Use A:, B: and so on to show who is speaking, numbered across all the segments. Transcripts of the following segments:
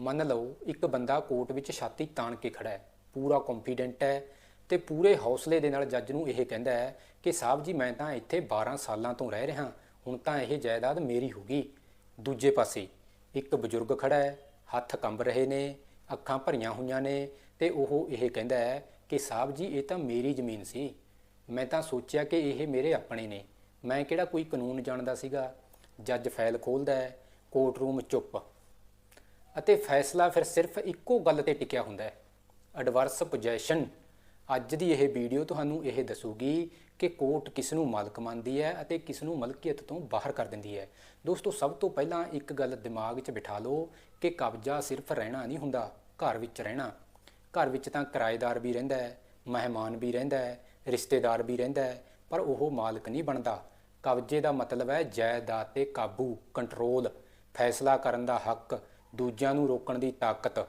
A: ਮੰਨ ਲਓ, ਇੱਕ ਬੰਦਾ ਕੋਰਟ ਵਿੱਚ ਛਾਤੀ ਤਾਣ ਕੇ ਖੜਾ ਹੈ, ਪੂਰਾ ਕੌਨਫੀਡੈਂਟ ਹੈ ਤੇ ਪੂਰੇ ਹੌਸਲੇ ਦੇ ਨਾਲ ਜੱਜ ਨੂੰ ਇਹ ਕਹਿੰਦਾ ਹੈ ਕਿ ਸਾਹਿਬ ਜੀ, ਮੈਂ ਤਾਂ ਇੱਥੇ 12 ਸਾਲਾਂ ਤੋਂ ਰਹਿ ਰਿਹਾ, ਹੁਣ ਤਾਂ ਇਹ ਜਾਇਦਾਦ ਮੇਰੀ ਹੋਗੀ ਦੂਜੇ ਪਾਸੇ, ਇੱਕ ਬਜ਼ੁਰਗ ਖੜਾ ਹੈ, ਹੱਥ ਕੰਬ ਰਹੇ ਨੇ, ਅੱਖਾਂ ਭਰੀਆਂ ਹੋਈਆਂ ਨੇ ਤੇ ਉਹ ਇਹ ਕਹਿੰਦਾ ਹੈ ਕਿ ਸਾਹਿਬ ਜੀ, ਇਹ ਤਾਂ ਮੇਰੀ ਜ਼ਮੀਨ ਸੀ। ਮੈਂ ਤਾਂ ਸੋਚਿਆ ਕਿ ਇਹ ਮੇਰੇ ਆਪਣੇ ਨੇ। ਮੈਂ ਕਿਹੜਾ ਕੋਈ ਕਾਨੂੰਨ ਜਾਣਦਾ ਸੀਗਾ? ਜੱਜ ਫਾਈਲ ਖੋਲਦਾ ਹੈ, ਕੋਰਟ ਰੂਮ ਚੁੱਪ। ਅਤੇ ਫੈਸਲਾ ਫਿਰ ਸਿਰਫ ਇੱਕੋ ਗੱਲ ਤੇ ਟਿਕਿਆ ਹੁੰਦਾ ਹੈ। ਐਡਵਰਸ ਪੋਜੈਸ਼ਨ ਅੱਜ ਦੀ ਇਹ ਵੀਡੀਓ ਤੁਹਾਨੂੰ ਇਹ ਦੱਸੂਗੀ ਕਿ ਕੋਰਟ ਕਿਸ ਨੂੰ ਮਾਲਕ ਮੰਨਦੀ ਹੈ ਅਤੇ ਕਿਸ ਨੂੰ ਮਲਕੀਅਤ ਤੋਂ ਬਾਹਰ ਕਰ ਦਿੰਦੀ ਹੈ। ਦੋਸਤੋ, ਸਭ ਤੋਂ ਪਹਿਲਾਂ ਇੱਕ ਗੱਲ ਦਿਮਾਗ 'ਚ ਬਿਠਾ ਲਓ ਕਿ ਕਬਜ਼ਾ ਸਿਰਫ ਰਹਿਣਾ ਨਹੀਂ ਹੁੰਦਾ, ਘਰ ਵਿੱਚ ਰਹਿਣਾ। ਘਰ ਵਿੱਚ ਤਾਂ ਕਿਰਾਏਦਾਰ ਵੀ ਰਹਿੰਦਾ ਹੈ, ਮਹਿਮਾਨ ਵੀ ਰਹਿੰਦਾ ਹੈ, ਰਿਸ਼ਤੇਦਾਰ ਵੀ ਰਹਿੰਦਾ ਹੈ, ਪਰ ਉਹ ਮਾਲਕ ਨਹੀਂ ਬਣਦਾ। ਕਬਜ਼ੇ ਦਾ ਮਤਲਬ ਹੈ ਜਾਇਦਾਦ ਤੇ ਕਾਬੂ, ਕੰਟਰੋਲ। ਫੈਸਲਾ ਕਰਨ ਦਾ ਹੱਕ ਦੂਜਿਆਂ ਨੂੰ ਰੋਕਣ ਦੀ ਤਾਕਤ।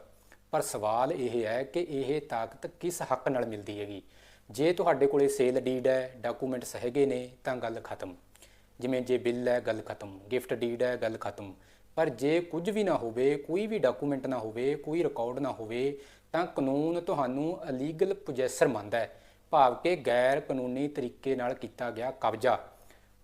A: ਪਰ ਸਵਾਲ ਇਹ ਹੈ ਕਿ ਇਹ ਤਾਕਤ ਕਿਸ ਹੱਕ ਨਾਲ ਮਿਲਦੀ ਹੈਗੀ? ਜੇ ਤੁਹਾਡੇ ਕੋਲੇ ਸੇਲ ਡੀਡ ਹੈ, ਡਾਕੂਮੈਂਟਸ ਹੈਗੇ ਨੇ, ਤਾਂ ਗੱਲ ਖਤਮ। ਜਿਵੇਂ ਜੇ ਬਿੱਲ ਹੈ, ਗੱਲ ਖਤਮ। ਗਿਫਟ ਡੀਡ ਹੈ, ਗੱਲ ਖਤਮ। ਪਰ ਜੇ ਕੁਝ ਵੀ ਨਾ ਹੋਵੇ, ਕੋਈ ਵੀ ਡਾਕੂਮੈਂਟ ਨਾ ਹੋਵੇ, ਕੋਈ ਰਿਕਾਰਡ ਨਾ ਹੋਵੇ, ਤਾਂ ਕਾਨੂੰਨ ਤੁਹਾਨੂੰ ਅਲੀਗਲ ਪੋਜੈਸਰ ਮੰਨਦਾ ਹੈ। ਭਾਵ ਕਿ ਗੈਰ ਕਾਨੂੰਨੀ ਤਰੀਕੇ ਨਾਲ ਕੀਤਾ ਗਿਆ ਕਬਜ਼ਾ।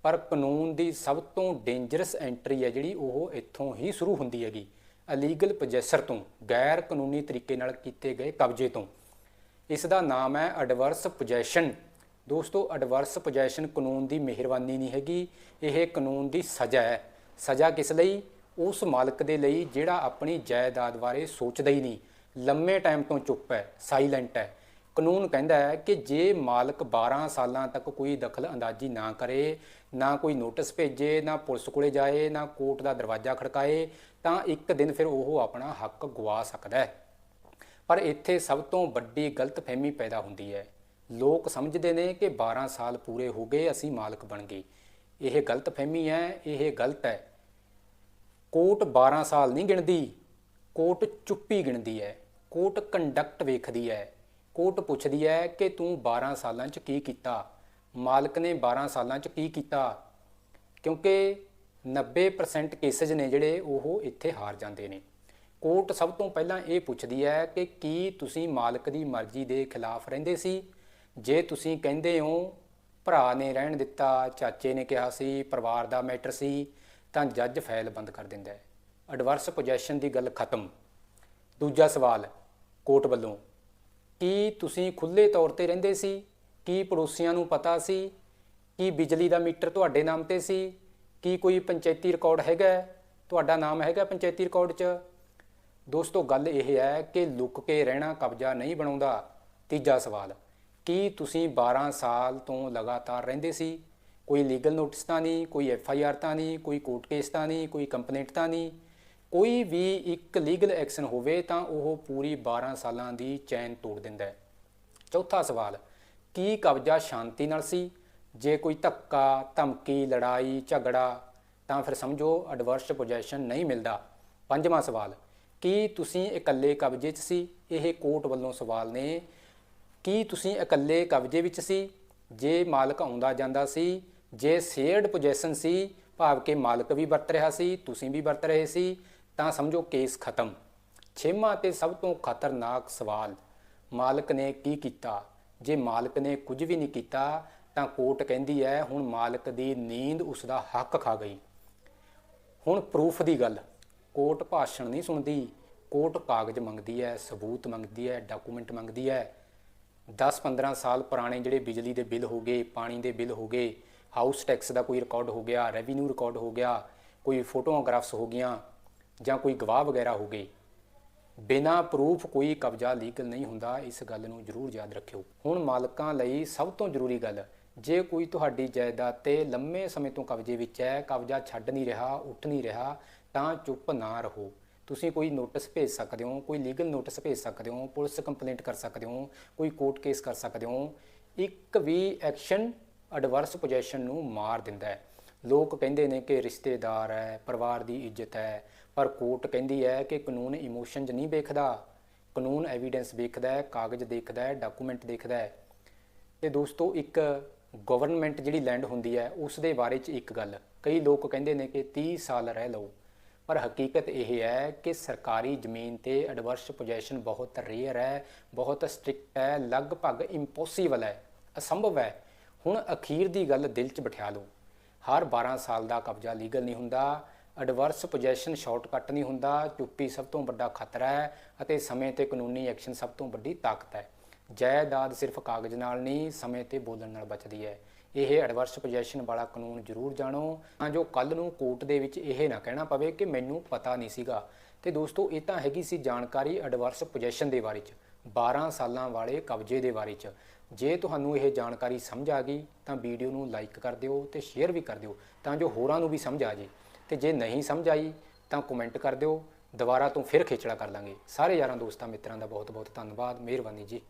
A: ਪਰ ਕਾਨੂੰਨ ਦੀ ਸਭ ਤੋਂ ਡੇਂਜਰਸ ਐਂਟਰੀ ਹੈ ਜਿਹੜੀ ਉਹ ਇੱਥੋਂ ਹੀ ਸ਼ੁਰੂ ਹੁੰਦੀ ਹੈਗੀ। ਅਲੀਗਲ ਪੋਜੈਸਰ ਤੋਂ, ਗੈਰ ਕਾਨੂੰਨੀ ਤਰੀਕੇ ਨਾਲ ਕੀਤੇ ਗਏ ਕਬਜ਼ੇ ਤੋਂ। ਇਸ ਦਾ ਨਾਮ ਹੈ ਐਡਵਰਸ ਪੋਜੈਸ਼ਨ ਦੋਸਤੋ ਐਡਵਰਸ ਪੋਜੈਸ਼ਨ ਕਾਨੂੰਨ ਦੀ ਮਿਹਰਬਾਨੀ ਨਹੀਂ ਹੈਗੀ, ਇਹ ਕਾਨੂੰਨ ਦੀ ਸਜ਼ਾ ਹੈ। ਸਜ਼ਾ ਕਿਸ ਲਈ? ਉਸ ਮਾਲਕ ਦੇ ਲਈ ਜਿਹੜਾ ਆਪਣੀ ਜਾਇਦਾਦ ਬਾਰੇ ਸੋਚਦਾ ਹੀ ਨਹੀਂ। ਲੰਮੇ ਟਾਈਮ ਤੋਂ ਚੁੱਪ ਹੈ ਸਾਇਲੈਂਟ ਹੈ। ਕਾਨੂੰਨ ਕਹਿੰਦਾ ਹੈ ਕਿ ਜੇ ਮਾਲਕ 12 ਸਾਲਾਂ ਤੱਕ ਕੋਈ ਦਖਲ ਅੰਦਾਜ਼ੀ ਨਾ ਕਰੇ, ਨਾ ਕੋਈ ਨੋਟਿਸ ਭੇਜੇ, ਨਾ ਪੁਲਿਸ ਕੋਲੇ ਜਾਏ, ਨਾ ਕੋਰਟ ਦਾ ਦਰਵਾਜ਼ਾ ਖੜਕਾਏ, ਤਾਂ ਇੱਕ ਦਿਨ ਫਿਰ ਉਹ ਆਪਣਾ ਹੱਕ ਗਵਾ ਸਕਦਾ ਹੈ। ਪਰ ਇੱਥੇ ਸਭ ਤੋਂ ਵੱਡੀ ਗਲਤਫਹਿਮੀ ਪੈਦਾ ਹੁੰਦੀ ਹੈ। ਲੋਕ ਸਮਝਦੇ ਨੇ ਕਿ 12 ਸਾਲ ਪੂਰੇ ਹੋ ਗਏ, ਅਸੀਂ ਮਾਲਕ ਬਣ ਗਏ। ਇਹ ਗਲਤਫਹਿਮੀ ਹੈ, ਇਹ ਗਲਤ ਹੈ। ਕੋਰਟ 12 ਸਾਲ ਨਹੀਂ ਗਿਣਦੀ, ਕੋਰਟ ਚੁੱਪੀ ਗਿਣਦੀ ਹੈ, ਕੋਰਟ ਕੰਡਕਟ ਵੇਖਦੀ ਹੈ। ਕੋਰਟ ਪੁੱਛਦੀ ਹੈ ਕਿ ਤੂੰ 12 ਸਾਲਾਂ 'ਚ ਕੀ ਕੀਤਾ? ਮਾਲਕ ਨੇ 12 ਸਾਲਾਂ 'ਚ ਕੀ ਕੀਤਾ? ਕਿਉਂਕਿ 90% ਕੇਸਸ ਨੇ ਜਿਹੜੇ, ਉਹ ਇੱਥੇ ਹਾਰ ਜਾਂਦੇ ਨੇ। ਕੋਰਟ ਸਭ ਤੋਂ ਪਹਿਲਾਂ ਇਹ ਪੁੱਛਦੀ ਹੈ ਕਿ ਕੀ ਤੁਸੀਂ ਮਾਲਕ ਦੀ ਮਰਜ਼ੀ ਦੇ ਖਿਲਾਫ ਰਹਿੰਦੇ ਸੀ? ਜੇ ਤੁਸੀਂ ਕਹਿੰਦੇ ਹੋ, ਭਰਾ ਨੇ ਰਹਿਣ ਦਿੱਤਾ, ਚਾਚੇ ਨੇ ਕਿਹਾ ਸੀ, ਪਰਿਵਾਰ ਦਾ ਮੈਟਰ ਸੀ, ਤਾਂ ਜੱਜ ਫਾਈਲ ਬੰਦ ਕਰ ਦਿੰਦਾ ਹੈ। ਐਡਵਰਸ ਪੋਜੈਸ਼ਨ ਦੀ ਗੱਲ ਖਤਮ। ਦੂਜਾ ਸਵਾਲ, ਕੋਰਟ ਵੱਲੋਂ ਕੀ ਤੁਸੀਂ ਖੁੱਲੇ ਤੌਰ ਤੇ ਰਹਿੰਦੇ ਸੀ? ਕੀ ਪੜੋਸੀਆਂ ਨੂੰ ਪਤਾ ਸੀ? ਕੀ ਬਿਜਲੀ ਦਾ ਮੀਟਰ ਤੁਹਾਡੇ ਨਾਮ ਤੇ ਸੀ? ਕੀ ਕੋਈ ਪੰਚਾਇਤੀ ਰਿਕਾਰਡ ਹੈਗਾ? ਤੁਹਾਡਾ ਨਾਮ ਹੈਗਾ ਪੰਚਾਇਤੀ ਰਿਕਾਰਡ 'ਚ? ਦੋਸਤੋ, ਗੱਲ ਇਹ ਹੈ ਕਿ ਲੁੱਕ ਕੇ ਰਹਿਣਾ ਕਬਜ਼ਾ ਨਹੀਂ ਬਣਾਉਂਦਾ। ਤੀਜਾ ਸਵਾਲ, ਕੀ ਤੁਸੀਂ 12 ਸਾਲ ਤੋਂ ਲਗਾਤਾਰ ਰਹਿੰਦੇ ਸੀ? ਕੋਈ ਲੀਗਲ ਨੋਟਿਸ ਤਾਂ ਨਹੀਂ, ਕੋਈ ਐਫ ਆਈ ਆਰ ਤਾਂ ਨਹੀਂ, ਕੋਈ ਕੋਰਟ ਕੇਸ ਤਾਂ ਨਹੀਂ, ਕੋਈ ਕੰਪਲੇਂਟ ਤਾਂ ਨਹੀਂ। ਕੋਈ ਵੀ ਇੱਕ ਲੀਗਲ ਐਕਸ਼ਨ ਹੋਵੇ ਤਾਂ ਉਹ ਪੂਰੀ 12 ਸਾਲਾਂ ਦੀ ਚੈਨ ਤੋੜ ਦਿੰਦਾ ਹੈ। ਚੌਥਾ ਸਵਾਲ, ਕੀ ਕਬਜ਼ਾ ਸ਼ਾਂਤੀ ਨਾਲ ਸੀ? ਜੇ ਕੋਈ ਧੱਕਾ, ਧਮਕੀ, ਲੜਾਈ, ਝਗੜਾ, ਤਾਂ ਫਿਰ ਸਮਝੋ ਐਡਵਰਸ ਪੋਜੈਸ਼ਨ ਨਹੀਂ ਮਿਲਦਾ। ਪੰਜਵਾਂ ਸਵਾਲ, ਕੀ ਤੁਸੀਂ ਇਕੱਲੇ ਕਬਜ਼ੇ 'ਚ ਸੀ? ਇਹ ਕੋਰਟ ਵੱਲੋਂ ਸਵਾਲ ਨੇ, ਕੀ ਤੁਸੀਂ ਇਕੱਲੇ ਕਬਜ਼ੇ ਵਿੱਚ ਸੀ? ਜੇ ਮਾਲਕ ਆਉਂਦਾ ਜਾਂਦਾ ਸੀ, ਜੇ ਸ਼ੇਅਰਡ ਪੋਜੈਸ਼ਨ ਸੀ, ਭਾਵ ਕਿ ਮਾਲਕ ਵੀ ਵਰਤ ਰਿਹਾ ਸੀ, ਤੁਸੀਂ ਵੀ ਵਰਤ ਰਹੇ ਸੀ ਤਾਂ ਸਮਝੋ ਕੇਸ ਖਤਮ। ਛੇਵਾਂ ਤੇ ਸਭ ਤੋਂ ਖਤਰਨਾਕ ਸਵਾਲ, ਮਾਲਕ ਨੇ ਕੀ ਕੀਤਾ? ਜੇ ਮਾਲਕ ਨੇ ਕੁਝ ਵੀ ਨਹੀਂ ਕੀਤਾ, ਤਾਂ ਕੋਰਟ ਕਹਿੰਦੀ ਹੈ, ਹੁਣ ਮਾਲਕ ਦੀ ਨੀਂਦ ਉਸ ਦਾ ਹੱਕ ਖਾ ਗਈ। ਹੁਣ ਪ੍ਰੂਫ ਦੀ ਗੱਲ। ਕੋਰਟ ਭਾਸ਼ਣ ਨਹੀਂ ਸੁਣਦੀ। ਕੋਰਟ ਕਾਗਜ਼ ਮੰਗਦੀ ਹੈ, ਸਬੂਤ ਮੰਗਦੀ ਹੈ ਡਾਕੂਮੈਂਟ ਮੰਗਦੀ ਹੈ। 10-15 ਸਾਲ ਪੁਰਾਣੇ ਜਿਹੜੇ ਬਿਜਲੀ ਦੇ ਬਿੱਲ ਹੋ ਗਏ, ਪਾਣੀ ਦੇ ਬਿੱਲ ਹੋ ਗਏ ਹਾਊਸ ਟੈਕਸ ਦਾ ਕੋਈ ਰਿਕਾਰਡ ਹੋ ਗਿਆ ਰੈਵਨਿਊ ਰਿਕਾਰਡ ਹੋ ਗਿਆ, ਕੋਈ ਫੋਟੋਗ੍ਰਾਫਸ ਹੋ ਗਈਆਂ ਜਾਂ ਕੋਈ ਗਵਾਹ ਵਗੈਰਾ ਹੋ ਗਏ, ਬਿਨਾ ਪ੍ਰੂਫ ਕੋਈ ਕਬਜ਼ਾ ਲੀਗਲ ਨਹੀਂ ਹੁੰਦਾ, ਇਸ ਗੱਲ ਨੂੰ ਜ਼ਰੂਰ ਯਾਦ ਰੱਖਿਓ। ਹੁਣ ਮਾਲਕਾਂ ਲਈ ਸਭ ਤੋਂ ਜ਼ਰੂਰੀ ਗੱਲ, ਜੇ ਕੋਈ ਤੁਹਾਡੀ ਜਾਇਦਾਦ ਤੇ ਲੰਮੇ ਸਮੇਂ ਤੋਂ ਕਬਜ਼ੇ ਵਿੱਚ ਹੈ, ਕਬਜ਼ਾ ਛੱਡ ਨਹੀਂ ਰਿਹਾ, ਉੱਠ ਨਹੀਂ ਰਿਹਾ, ਤਾਂ ਚੁੱਪ ਨਾ ਰਹੋ। ਤੁਸੀਂ ਕੋਈ ਨੋਟਿਸ ਭੇਜ ਸਕਦੇ ਹੋ, ਕੋਈ ਲੀਗਲ ਨੋਟਿਸ ਭੇਜ ਸਕਦੇ ਹੋ, ਪੁਲਿਸ ਕੰਪਲੇਂਟ ਕਰ ਸਕਦੇ ਹੋ, ਕੋਈ ਕੋਰਟ ਕੇਸ ਕਰ ਸਕਦੇ ਹੋ, ਇੱਕ ਵੀ ਐਕਸ਼ਨ ਐਡਵਰਸ ਪੋਜੈਸ਼ਨ ਨੂੰ ਮਾਰ ਦਿੰਦਾ ਹੈ। ਲੋਕ ਕਹਿੰਦੇ ਨੇ ਕਿ ਰਿਸ਼ਤੇਦਾਰ ਹੈ, ਪਰਿਵਾਰ ਦੀ ਇੱਜ਼ਤ ਹੈ, ਪਰ ਕੋਰਟ ਕਹਿੰਦੀ ਹੈ ਕਿ ਕਾਨੂੰਨ ਇਮੋਸ਼ਨਸ ਨਹੀਂ ਵੇਖਦਾ। ਕਾਨੂੰਨ ਐਵੀਡੈਂਸ ਵੇਖਦਾ ਹੈ, ਕਾਗਜ਼ ਦੇਖਦਾ ਹੈ ਡਾਕੂਮੈਂਟ ਦੇਖਦਾ ਹੈ। ਤੇ ਦੋਸਤੋ, ਇੱਕ ਗਵਰਨਮੈਂਟ ਜਿਹੜੀ ਲੈਂਡ ਹੁੰਦੀ ਹੈ ਉਸ ਦੇ ਬਾਰੇ ਚ ਇੱਕ ਗੱਲ। ਕਈ ਲੋਕ ਕਹਿੰਦੇ ਨੇ ਕਿ 30 ਸਾਲ ਰਹਿ ਲਓ। ਪਰ ਹਕੀਕਤ ਇਹ ਹੈ ਕਿ ਸਰਕਾਰੀ ਜ਼ਮੀਨ ਤੇ ਐਡਵਰਸ ਪੋਜੀਸ਼ਨ ਬਹੁਤ ਰੇਅਰ ਹੈ, ਬਹੁਤ ਸਟ੍ਰਿਕਟ ਹੈ, ਲਗਭਗ ਇੰਪੋਸੀਬਲ ਹੈ, ਅਸੰਭਵ ਹੈ। ਹੁਣ ਅਖੀਰ ਦੀ ਗੱਲ ਦਿਲ 'ਚ ਬਿਠਾ ਲਓ। ਹਰ 12 ਸਾਲ ਦਾ ਕਬਜ਼ਾ ਲੀਗਲ ਨਹੀਂ ਹੁੰਦਾ ਐਡਵਰਸ ਪੋਜੀਸ਼ਨ ਸ਼ਾਰਟਕਟ ਨਹੀਂ ਹੁੰਦਾ ਚੁੱਪੀ ਸਭ ਤੋਂ ਵੱਡਾ ਖਤਰਾ ਹੈ ਅਤੇ ਸਮੇਂ ਤੇ ਕਾਨੂੰਨੀ ਐਕਸ਼ਨ ਸਭ ਤੋਂ ਵੱਡੀ ਤਾਕਤ ਹੈ। ਜਾਇਦਾਦ ਸਿਰਫ ਕਾਗਜ਼ ਨਾਲ ਨਹੀਂ, ਸਮੇਂ ਤੇ ਬੋਲਣ ਨਾਲ ਬਚਦੀ ਹੈ। ਇਹ ਐਡਵਰਸ ਪੋਜੀਸ਼ਨ ਵਾਲਾ ਕਾਨੂੰਨ ਜ਼ਰੂਰ ਜਾਣੋ। ਤਾਂ ਜੋ ਕੱਲ ਨੂੰ ਕੋਰਟ ਦੇ ਵਿੱਚ ਇਹ ਨਾ ਕਹਿਣਾ ਪਵੇ ਕਿ ਮੈਨੂੰ ਪਤਾ ਨਹੀਂ ਸੀਗਾ। ਤੇ ਦੋਸਤੋ, ਇਹ ਤਾਂ ਹੈਗੀ ਸੀ ਜਾਣਕਾਰੀ ਐਡਵਰਸ ਪੋਜੀਸ਼ਨ ਦੇ ਬਾਰੇ ਚ। 12 ਸਾਲਾਂ ਵਾਲੇ ਕਬਜ਼ੇ ਦੇ ਬਾਰੇ ਚ। ਜੇ ਤੁਹਾਨੂੰ ਇਹ ਜਾਣਕਾਰੀ ਸਮਝ ਆ ਗਈ, ਤਾਂ ਵੀਡੀਓ ਨੂੰ ਲਾਈਕ ਕਰ ਦਿਓ ਤੇ ਸ਼ੇਅਰ ਵੀ ਕਰ ਦਿਓ ਤਾਂ ਜੋ ਹੋਰਾਂ ਨੂੰ ਵੀ ਸਮਝ ਆ ਜੇ। ਤੇ ਜੇ ਨਹੀਂ ਸਮਝ ਆਈ, ਤਾਂ ਕਮੈਂਟ ਕਰ ਦਿਓ। ਦੁਬਾਰਾ ਤੋਂ ਫਿਰ ਖੇਚੜਾ ਕਰ ਲਾਂਗੇ। ਸਾਰੇ ਯਾਰਾਂ, ਦੋਸਤਾਂ, ਮਿੱਤਰਾਂ ਦਾ ਬਹੁਤ ਬਹੁਤ ਧੰਨਵਾਦ। ਮਿਹਰਬਾਨੀ ਜੀ।